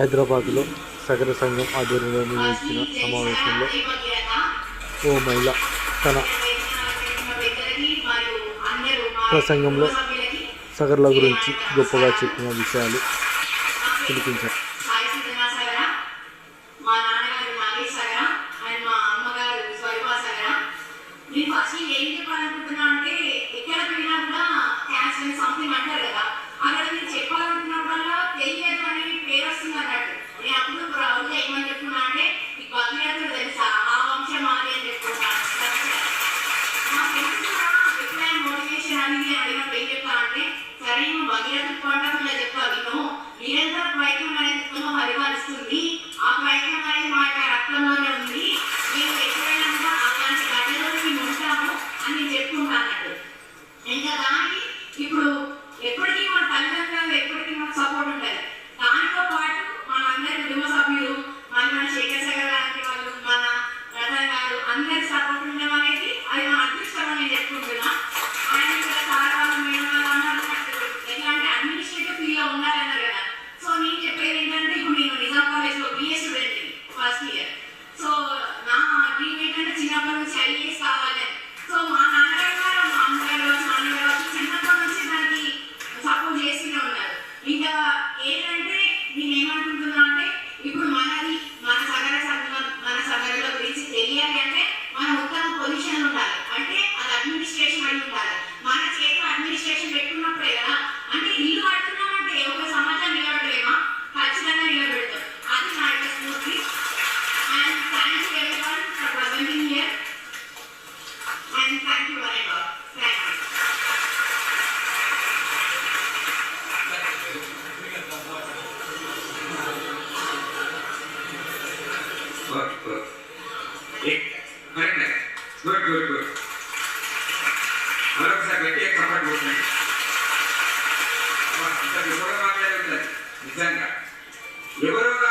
హైదరాబాద్లో సగర సంఘం ఆధ్వర్యంలో నిర్వహించిన సమావేశంలో ఓ మహిళ తన ప్రసంగంలో సగర్ల గురించి గొప్పగా చెప్పిన విషయాలు వినిపించారు அறிவும் வகையது பண்ணவில்லை எப்போ அதிகம் இழந்த Good, good. एक करेक्ट है। गुड गुड गुड अलग से बैठे एक सपाट बोल रहे నిజంగా ఎవరు